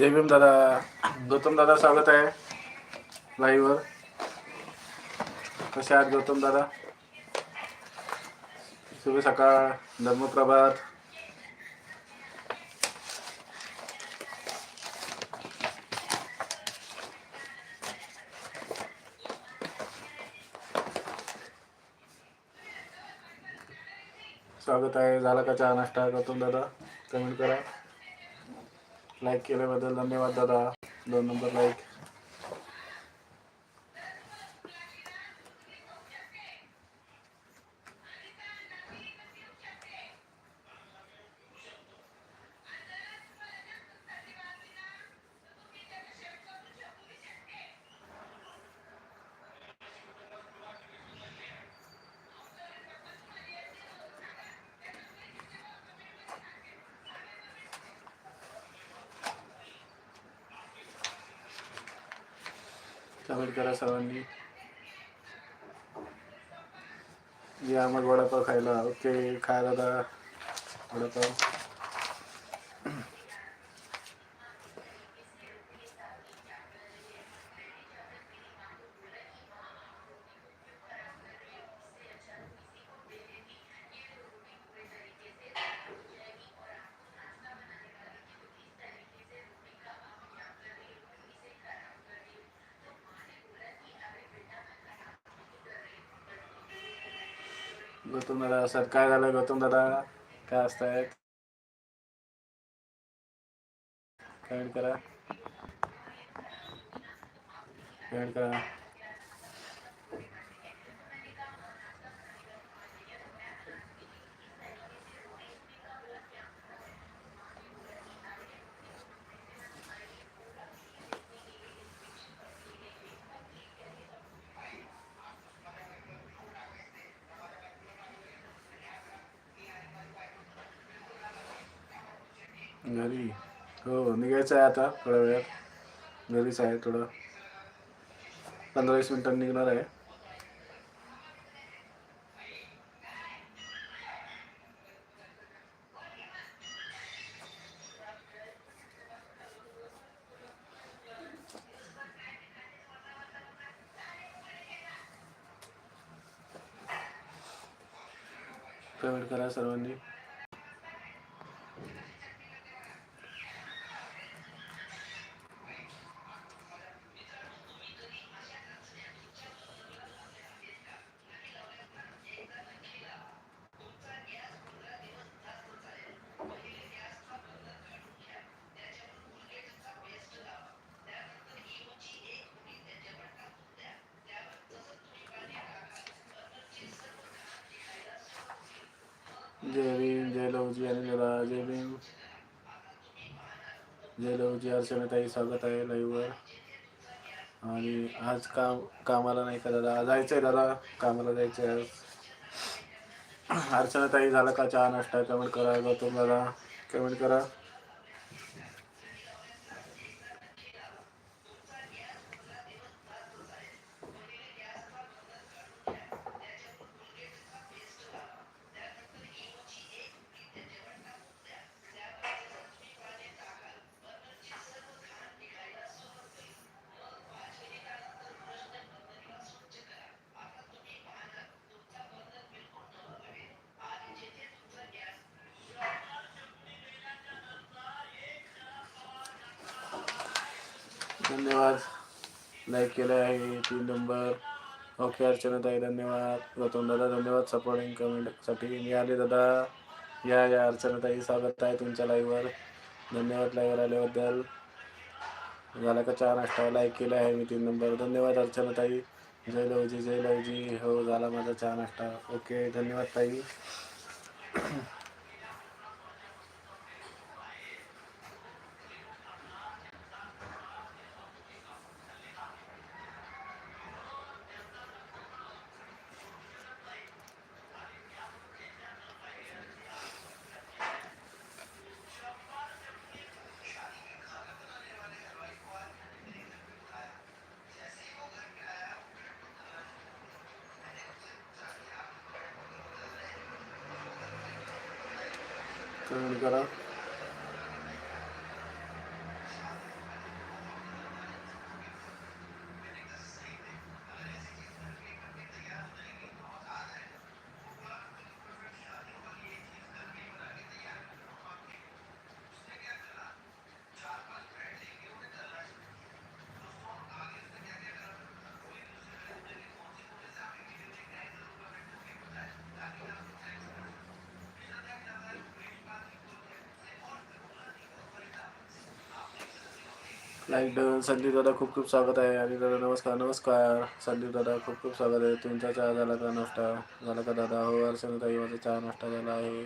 जय भीम दादा. गौतम दादा स्वागत आहे. लाईव्हवर कसे आहात गौतम दादा? शुभ सकाळ. धर्मप्रभात स्वागत आहे. झाला का चहा नाश्ता गौतम दादा? कमेंट करा. लाईक केल्याबद्दल धन्यवाद दादा. दोन नंबर लाईक कमेंट करा सर्वांनी या मग वडापाव खायला ओके खायला वडापाव. गौतम दादा सर काय झालं गौतम दादा? काय असतायत कमेंट करा. कमेंट करा. घरी. हो निघायचं आहे आता थोड्या वेळात. घरीच आहे थोडं. पंधरा वीस मिनिटांनी निघणार आहे. पेमेंट करा सर्वांनी. जय भीम जय लवजी आणि दादा जय भीम. जय लवजी अर्चनाताई स्वागत आहे लाईव्हवर आणि आज काम कामाला नाही का दादा? जायचं आहे दादा कामाला जायचं आहे आज अर्चनाताई झाला का चहा नाश्ता? कमेंट करा गौतम दादा. कमेंट करा. धन्यवाद. लाईक केलं आहे तीन नंबर ओके अर्चनाताई धन्यवाद. गौतम दादा धन्यवाद. सपोर्टिंग कमेंटसाठी मी आले दादा. या या अर्चनाताई स्वागत आहे तुमच्या लाईव्हवर धन्यवाद लाईव्हवर आल्याबद्दल. झाला का चार नाश्ता लाईक केला आहे मी तीन नंबर धन्यवाद अर्चनाताई जय लवजी जय लवजी. हो झाला माझा चहा नाश्ता ओके धन्यवाद ताई. कमेंट करा लाईक डन संदीप दादा खूप खूप स्वागत आहे. आणि दादा नमस्कार नमस्कार. संदीप दादा खूप खूप स्वागत आहे. तुमचा चहा झाला का नाश्ता? झाला का दादा? हो अर्चनाताई माझा चहा नाश्ता झाला आहे.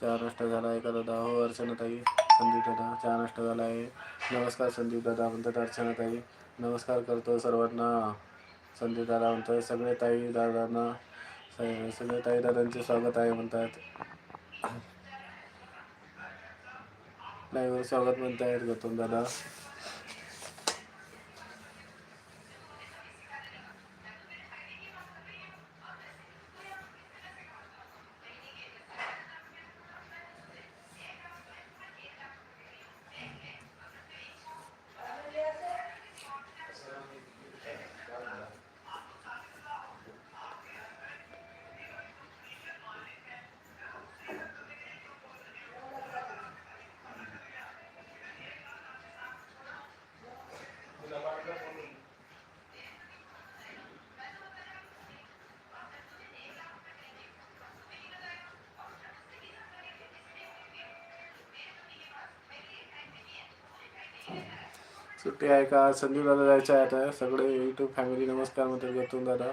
चहा नाश्ता झाला आहे का दादा? हो अर्चनाताई संदीप दादा चहा नाश्ता झाला आहे. नमस्कार संदीप दादा म्हणतात अर्चनाताई. नमस्कार करतो सर्वांना. संदीप दादा म्हणतात सगळे ताई दादांना सगळे ताई दादांचे स्वागत आहे म्हणतात. नाही स्वागत म्हणतायत गौतम दादा. सुट्टी आहे का? संदीप दादा जायचं आहे आता. सगळे यूट्यूब फॅमिली नमस्कार म्हणतात. गौतम दादा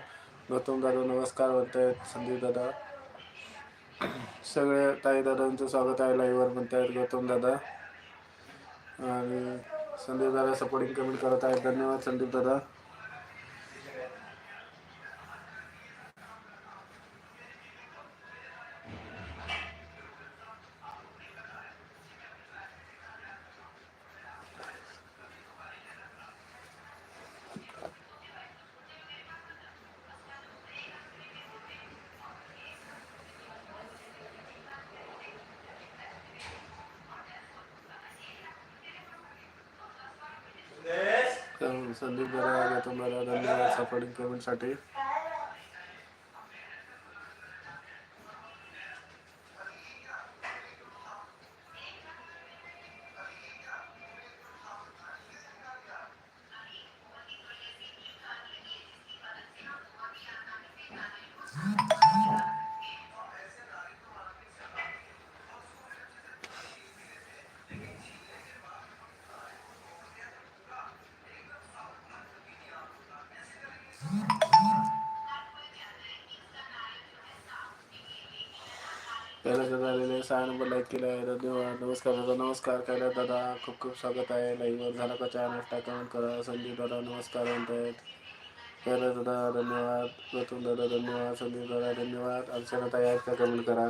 गौतम दादा नमस्कार म्हणतायत संदीप दादा सगळे ताई दादांचं स्वागत आहे लाईव्हवर म्हणतायत गौतम दादा आणि संदीप दादा सपोर्टिंग कमेंट करत आहेत. धन्यवाद संदीप दादा संदीप दादा गौतम दादा धन्यवाद सपोर्टिंग पेमेंटसाठी कैलास दादा आलेले सहा नंबर लाईक केला आहे धन्यवाद। नमस्कार दादा नमस्कार कैलास दादा? खूप खूप स्वागत आहे लाईव्हवर झाला का चहा नाश्ता कमेंट करा संदीप दादा नमस्कार म्हणतायत कैलास दादा? धन्यवाद। प्रथम दादा धन्यवाद। संदीप दादा धन्यवाद। आमच्या ताई आहेत का कमेंट करा?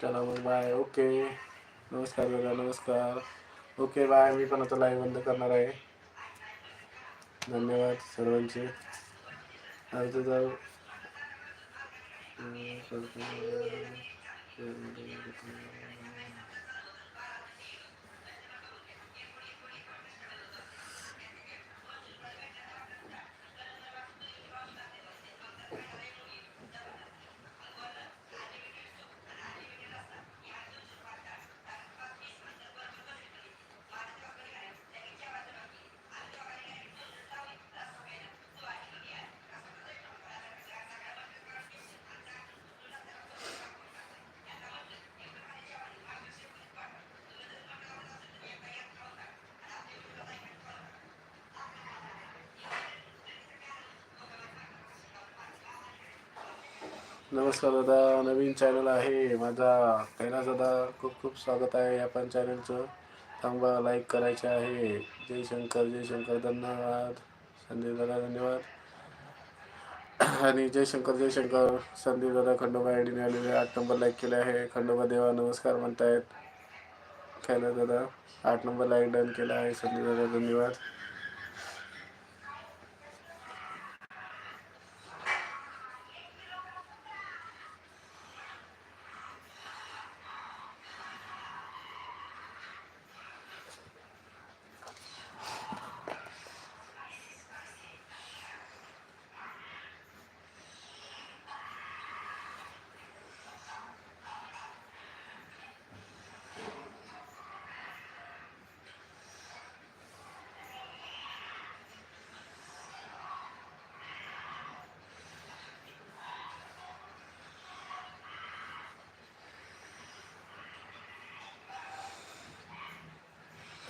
चला मग बाय ओके नमस्कार दादा नमस्कार ओके बाय मी पण आता लाईव्ह बंद करणार आहे धन्यवाद सर्वांचे अर्ज जर नमस्कार दादा नवीन चॅनल आहे माझा. कैलास दादा खूप खूप स्वागत आहे या पण चॅनलचं थांबा लाईक करायचे आहे. जय शंकर जय शंकर धन्यवाद. संदीप दादा धन्यवाद. आणि जय शंकर जय शंकर. संदीप दादा खंडोबा आयडीने आलेले आठ नंबर लाईक केले आहे. खंडोबा देवा नमस्कार म्हणतायत. कैलास दादा आठ नंबर लाईक डन केला आहे. संदीप दादा धन्यवाद.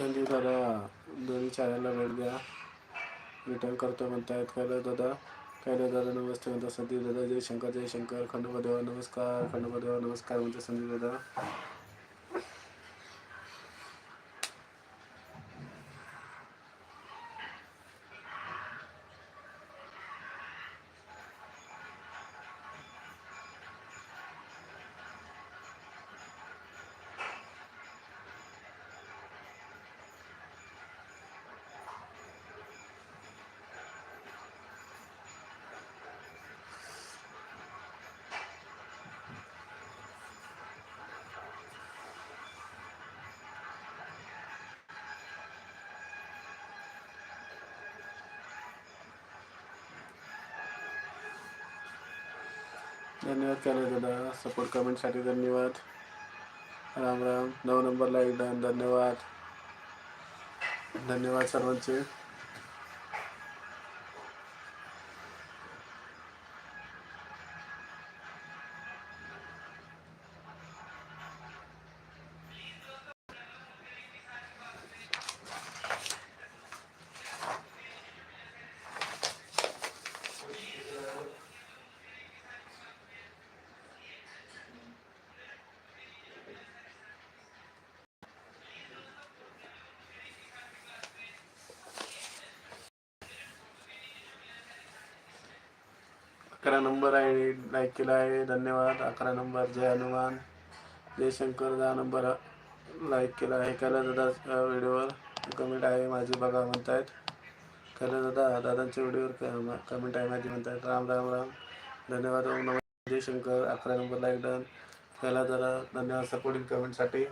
संदीप दादा दोन्ही चॅनलला भेट द्या. रिटर्न करतो म्हणतायत. काय दादा कैलास दादा नमस्ते म्हणतात. संदीप दादा जय शंकर जय शंकर खंडोबा देवा नमस्कार खंडोबा देवा नमस्कार म्हणतात संदीप दादा. धन्यवाद कैलास दादा. सपोर्ट कमेंटसाठी धन्यवाद. राम राम. नऊ नंबरला एकदा धन्यवाद. धन्यवाद सर्वांचे. अकरा नंबर आहे लाईक केला आहे. धन्यवाद. अकरा नंबर जय हनुमान. जय शंकर दहा नंबर लाईक केला आहे. कला दादा व्हिडिओवर कमेंट आहे माझी बघा म्हणतायत. कला दादा दादांच्या व्हिडिओवर कमेंट आहे माझी म्हणतायत. राम राम राम. धन्यवाद. ओम नमः. जय शंकर अकरा नंबर लाईक डन कला दादा धन्यवाद सपोर्टिंग कमेंटसाठी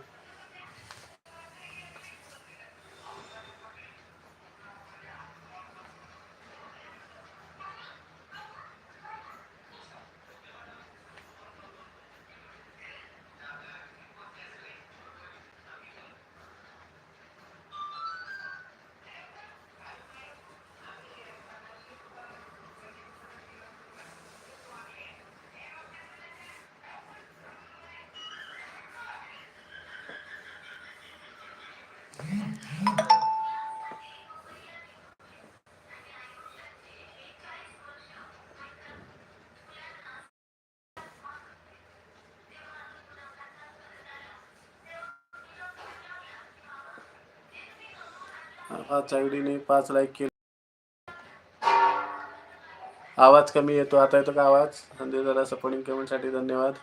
पाच आयडीने पाच लाईक केले. आवाज कमी येतो. आता येतो का आवाज? संजय जरा सपोर्टिंग कमेंटसाठी धन्यवाद.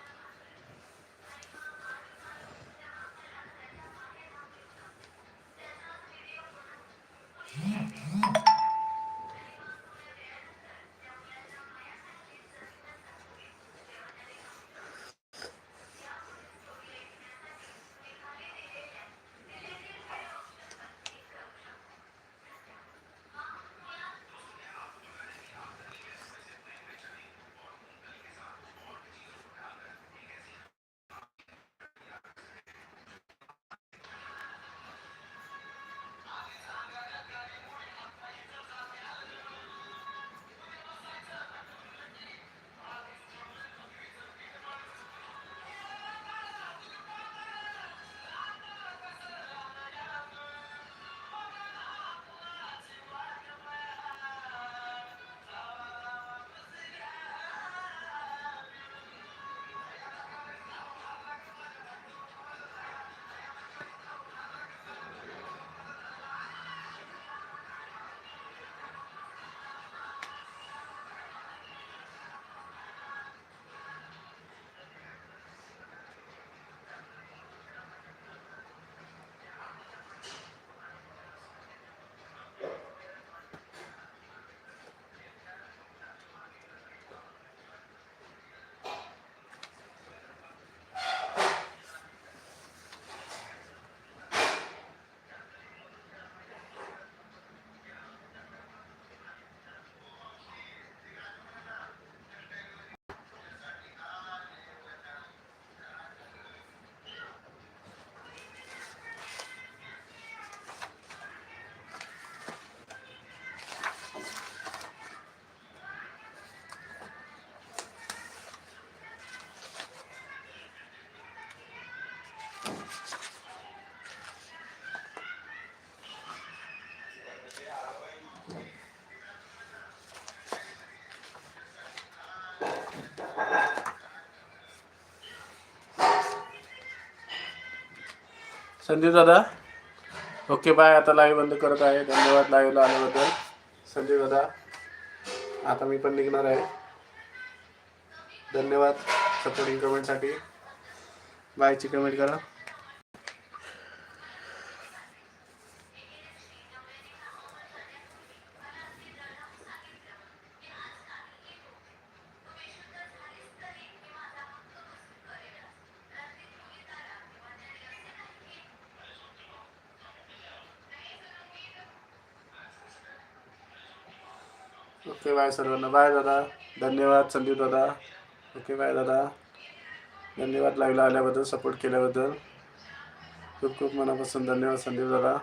संदीप दादा ओके बाय. आता लाईव्ह बंद करत आहे. धन्यवाद लाईव्हला आल्याबद्दल. संदीप दादा आता मी पण निघणार आहे. धन्यवाद सपोर्टिंग कमेंटसाठी बायची कमेंट करा. ओके बाय सर्वांना. बाय दादा. धन्यवाद संदीप दादा. ओके बाय दादा. धन्यवाद लाईव्हला आल्याबद्दल सपोर्ट केल्याबद्दल. खूप खूप मनापासून धन्यवाद संदीप दादा.